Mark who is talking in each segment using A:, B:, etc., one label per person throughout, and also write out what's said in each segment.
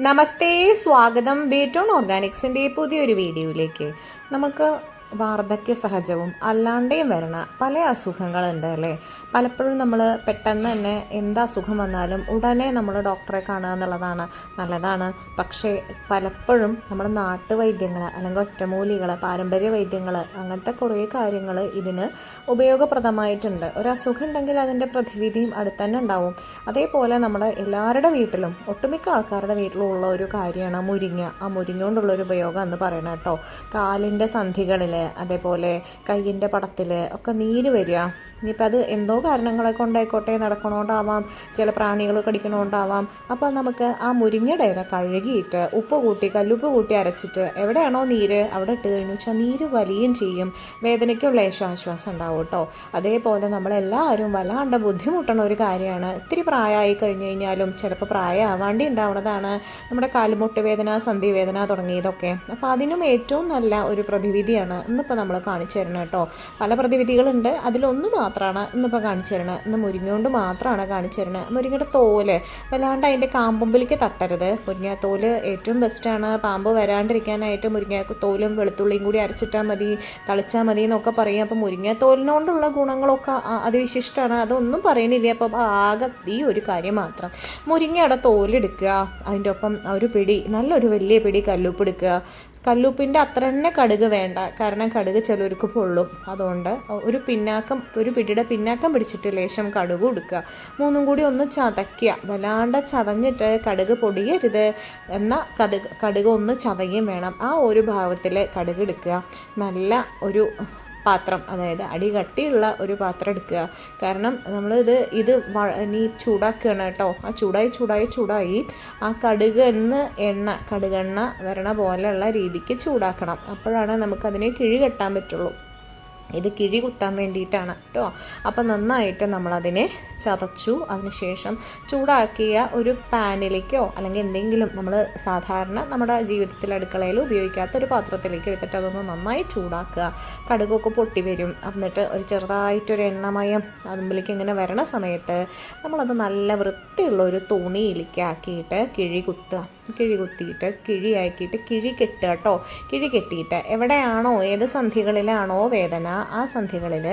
A: നമസ്തേ സ്വാഗതം. ബീറ്റോൺ ഓർഗാനിക്സിന്റെ പുതിയൊരു വീഡിയോയിലേക്ക് നമുക്ക് വാർദ്ധക്യ സഹജവും അല്ലാണ്ടേയും വരണ പല അസുഖങ്ങളുണ്ട് അല്ലേ? പലപ്പോഴും നമ്മൾ പെട്ടെന്ന് തന്നെ എന്താ അസുഖം വന്നാലും ഉടനെ നമ്മൾ ഡോക്ടറെ കാണുക എന്നുള്ളതാണ് നല്ലതാണ്. പക്ഷേ പലപ്പോഴും നമ്മുടെ നാട്ടുവൈദ്യങ്ങൾ അല്ലെങ്കിൽ ഒറ്റമൂലികൾ പാരമ്പര്യ വൈദ്യങ്ങൾ അങ്ങനത്തെ കുറേ കാര്യങ്ങൾ ഇതിന് ഉപയോഗപ്രദമായിട്ടുണ്ട്. ഒരു അസുഖം ഉണ്ടെങ്കിൽ അതിന്റെ പ്രതിവിധിയും അടുത്തന്നെ ഉണ്ടാവും. അതേപോലെ നമ്മൾ എല്ലാവരുടെ വീട്ടിലും ഒട്ടുമിക്ക ആൾക്കാരുടെ വീട്ടിലും ഉള്ള ഒരു കാര്യമാണ് മുരിങ്ങ. ആ മുരിങ്ങ കൊണ്ടുള്ള ഒരു ഉപയോഗം എന്ന് പറയണം കേട്ടോ. കാലിന്റെ സന്ധികളിൽ അതേപോലെ കയ്യിന്റെ പടത്തിൽ ഒക്കെ നീര് വരിക. ഇനിയിപ്പോൾ അത് എന്തോ കാരണങ്ങളെ കൊണ്ടായിക്കോട്ടെ നടക്കണോണ്ടാവാം ചില പ്രാണികൾ കടിക്കണോണ്ടാവാം. അപ്പോൾ നമുക്ക് ആ മുരിങ്ങയുടെ ഇല കഴുകിയിട്ട് ഉപ്പ് കൂട്ടി കല്ലുപ്പ് കൂട്ടി അരച്ചിട്ട് എവിടെയാണോ നീര് അവിടെ ഇട്ട് കഴിഞ്ഞു വെച്ചാൽ നീര് വലിയും ചെയ്യും. വേദനയ്ക്കുള്ള ഏശാശ്വാസം ഉണ്ടാവും കേട്ടോ. അതേപോലെ നമ്മളെല്ലാവരും വല്ലാണ്ട് ബുദ്ധിമുട്ടണ ഒരു കാര്യമാണ്. ഇത്തിരി പ്രായമായി കഴിഞ്ഞു കഴിഞ്ഞാലും ചിലപ്പോൾ പ്രായമാവാണ്ടി ഉണ്ടാവുന്നതാണ് നമ്മുടെ കാലുമുട്ട് വേദന സന്ധി വേദന തുടങ്ങിയതൊക്കെ. അപ്പോൾ അതിനും ഏറ്റവും നല്ല ഒരു പ്രതിവിധിയാണ് ഇന്നിപ്പോൾ നമ്മൾ കാണിച്ചു തരണം കേട്ടോ. പല പ്രതിവിധികളുണ്ട്. അതിലൊന്ന് മാത്രമാണ് ഇന്നിപ്പോൾ കാണിച്ചു തരണത് ഇന്ന് മുരിങ്ങ കൊണ്ട് മാത്രമാണ് കാണിച്ചു തരണത് മുരിങ്ങയുടെ തോൽ. വല്ലാണ്ട് അതിന്റെ കാമ്പുമ്പിലേക്ക് തട്ടരുത്. മുരിങ്ങ തോൽ ഏറ്റവും ബെസ്റ്റാണ് പാമ്പ് വരാണ്ടിരിക്കാനായിട്ട് മുരിങ്ങ തോലും വെളുത്തുള്ളിയും കൂടി അരച്ചിട്ടാൽ മതി. തളിച്ചാൽ മതി എന്നൊക്കെ പറയും. അപ്പോൾ മുരിങ്ങ തോലിനോണ്ടുള്ള ഗുണങ്ങളൊക്കെ അതിവിശിഷ്ടമാണ്. അതൊന്നും പറയണില്ല. അപ്പം ആകെ ഈ ഒരു കാര്യം മാത്രം. മുരിങ്ങയുടെ തോലെടുക്കുക അതിന്റെ ഒപ്പം ഒരു പിടി നല്ലൊരു വലിയ പിടി കല്ലുപ്പ് എടുക്കുക. കല്ലുപ്പിന്റെ അത്ര തന്നെ കടുക് വേണ്ട. കാരണം കടുക് ചിലർക്ക് പൊള്ളും. അതുകൊണ്ട് ഒരു പിന്നാക്കം ഒരു പിടിയുടെ പിന്നാക്കം പിടിച്ചിട്ട് ലേശം കടുക് കൊടുക്കുക മൂന്നും കൂടി ഒന്ന് ചതയ്ക്കുക. വല്ലാണ്ട് ചതഞ്ഞിട്ട് കടുക് പൊടിയരുത് എന്ന കടുക് കടുക് ഒന്ന് ചതയുകയും വേണം. ആ ഒരു ഭാഗത്തിൽ കടുക് എടുക്കുക. നല്ല ഒരു പാത്രം അതായത് അടി കട്ടിയുള്ള ഒരു പാത്രം എടുക്കുക. കാരണം നമ്മൾ ഇത് ഇത് ഇനി ചൂടാക്കുകയാണ് കേട്ടോ. ആ ചൂടായി ചൂടായി ചൂടായി ആ കടുക് എന്ന് എണ്ണ കടുകെണ്ണ വരണ പോലെയുള്ള രീതിക്ക് ചൂടാക്കണം. അപ്പോഴാണ് നമുക്കതിനെ കിഴി കെട്ടാൻ പറ്റുള്ളൂ. ഇത് കിഴി കുത്താൻ വേണ്ടിയിട്ടാണ് കേട്ടോ അപ്പം നന്നായിട്ട് നമ്മളതിനെ ചതച്ചു. അതിനുശേഷം ചൂടാക്കിയ ഒരു പാനിലേക്കോ അല്ലെങ്കിൽ എന്തെങ്കിലും നമ്മൾ സാധാരണ നമ്മുടെ ജീവിതത്തിൽ അടുക്കളയിൽ ഉപയോഗിക്കാത്ത ഒരു പാത്രത്തിലേക്ക് എടുത്തിട്ട് അതൊന്ന് നന്നായി ചൂടാക്കുക. കടുകൊക്കെ പൊട്ടി വരും. എന്നിട്ട് ഒരു ചെറുതായിട്ടൊരു എണ്ണമയം അതുമ്പിലേക്ക് ഇങ്ങനെ വരണ സമയത്ത് നമ്മളത് നല്ല വൃത്തിയുള്ള ഒരു തുണിയിലേക്ക് ആക്കിയിട്ട് കിഴി കുത്തുക. കിഴി കുത്തിയിട്ട് കിഴിയാക്കിയിട്ട് കിഴി കെട്ടുക കേട്ടോ കിഴി കെട്ടിയിട്ട് എവിടെയാണോ ഏത് സന്ധികളിലാണോ വേദന ആ സന്ധ്യകളിൽ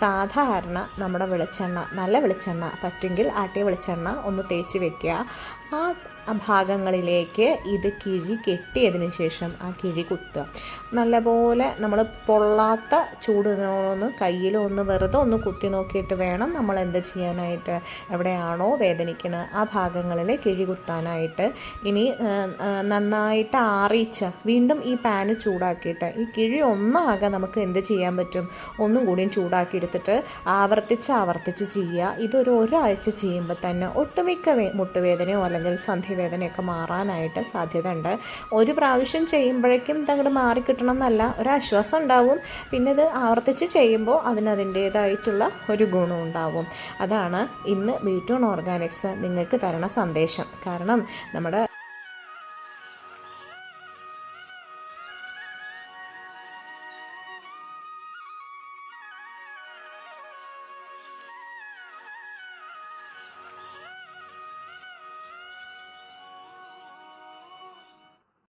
A: സാധാരണ നമ്മുടെ വെളിച്ചെണ്ണ നല്ല വെളിച്ചെണ്ണ പറ്റുമെങ്കിൽ ആട്ടിയ വെളിച്ചെണ്ണ ഒന്ന് തേച്ച് വെക്കുക. ആ ഭാഗങ്ങളിലേക്ക് ഇത് കിഴി കെട്ടിയതിന് ശേഷം ആ കിഴി കുത്തുക. നല്ലപോലെ നമ്മൾ പൊള്ളാത്ത ചൂടിനോടൊന്ന് കയ്യിൽ ഒന്ന് വെറുതെ ഒന്ന് കുത്തി നോക്കിയിട്ട് വേണം നമ്മൾ എന്ത് ചെയ്യാനായിട്ട് എവിടെയാണോ വേദനിക്കുന്നത് ആ ഭാഗങ്ങളിൽ കിഴി കുത്താനായിട്ട്. ഇനി നന്നായിട്ട് ആറിയിച്ച വീണ്ടും ഈ പാന് ചൂടാക്കിയിട്ട് ഈ കിഴി ഒന്നാകെ നമുക്ക് എന്ത് ചെയ്യാൻ പറ്റും? ഒന്നും കൂടിയും ചൂടാക്കി എടുത്തിട്ട് ആവർത്തിച്ച് ആവർത്തിച്ച് ചെയ്യുക. ഇതൊരു ഒരാഴ്ച ചെയ്യുമ്പോൾ തന്നെ ഒട്ടുമിക്ക മുട്ടുവേദനയോ അല്ലെങ്കിൽ സന്ധിവേദനയൊക്കെ മാറാനായിട്ട് സാധ്യത ഉണ്ട് ഒരു പ്രാവശ്യം ചെയ്യുമ്പോഴേക്കും ഇതങ്ങോട്ട് മാറിക്കിട്ടണം എന്നല്ല ഒരാശ്വാസം ഉണ്ടാവും. പിന്നെ ഇത് ആവർത്തിച്ച് ചെയ്യുമ്പോൾ അതിനതിന്റേതായിട്ടുള്ള ഒരു ഗുണം ഉണ്ടാവും. അതാണ് ഇന്ന് ബീറ്റോൺ ഓർഗാനിക്സ് നിങ്ങൾക്ക് തരണ സന്ദേശം. കാരണം നമ്മുടെ